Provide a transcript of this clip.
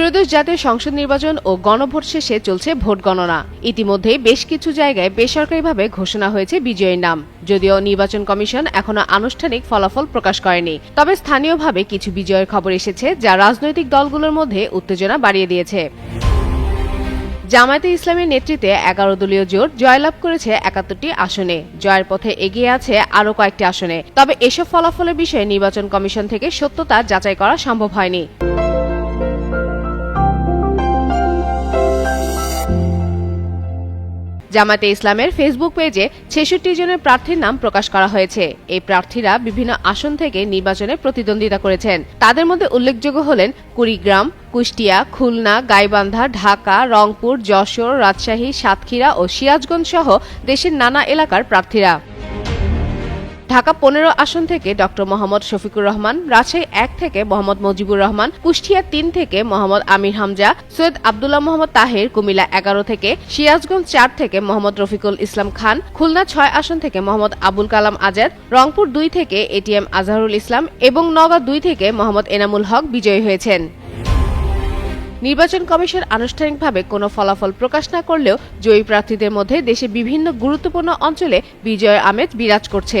ত্রয়োদশ জাতীয় সংসদ নির্বাচন ও গণভোট শেষে চলছে ভোট গণনা। ইতিমধ্যে বেশ কিছু জায়গায় বেসরকারিভাবে ঘোষণা হয়েছে বিজয়ীর নাম। যদিও নির্বাচন কমিশন এখনও আনুষ্ঠানিক ফলাফল প্রকাশ করেনি। তবে স্থানীয়ভাবে কিছু বিজয়ের খবর এসেছে যা রাজনৈতিক দলগুলোর মধ্যে উত্তেজনা বাড়িয়ে দিয়েছে। জামায়াতে ইসলামের নেতৃত্বে এগারো দলীয় জোট জয়লাভ করেছে একাত্তরটি আসনে। জয়ের পথে এগিয়ে আছে আরও কয়েকটি আসনে। তবে এসব ফলাফলের বিষয়ে নির্বাচন কমিশন থেকে সত্যতা যাচাই করা সম্ভব হয়নি। জামায়াতে ইসলামের ফেসবুক পেজে ছেষট্টি জনের প্রার্থীর নাম প্রকাশ করা হয়েছে। এই প্রার্থীরা বিভিন্ন আসন থেকে নির্বাচনে প্রতিদ্বন্দ্বিতা করেছেন। তাদের মধ্যে উল্লেখযোগ্য হলেন কুড়িগ্রাম, কুষ্টিয়া, খুলনা, গাইবান্ধা, ঢাকা, রংপুর, যশোর, রাজশাহী, সাতক্ষীরা ও সিরাজগঞ্জ সহ দেশের নানা এলাকার প্রার্থীরা। ঢাকা পনেরো আসন থেকে ডক্টর মোহাম্মদ শফিকুর রহমান, রাজশাহী এক থেকে মোহাম্মদ মুজিবুর রহমান, কুষ্টিয়া তিন থেকে মোহাম্মদ আমির হামজা, সৈয়দ আবদুল্লাহ মোহাম্মদ তাহের, কুমিল্লা এগারো থেকে সিরাজগঞ্জ চার থেকে মোহাম্মদ রফিকুল ইসলাম খান, খুলনা ছয় আসন থেকে মোহাম্মদ আবুল কালাম আজাদ, রংপুর দুই থেকে এটিএম আজহারুল ইসলাম এবং নওগাঁ দুই থেকে মোহাম্মদ এনামুল হক বিজয়ী হয়েছেন। নির্বাচন কমিশন আনুষ্ঠানিকভাবে কোনো ফলাফল প্রকাশ না করলেও জয়ী প্রার্থীদের মধ্যে দেশের বিভিন্ন গুরুত্বপূর্ণ অঞ্চলে বিজয়ের আমেজ বিরাজ করছে।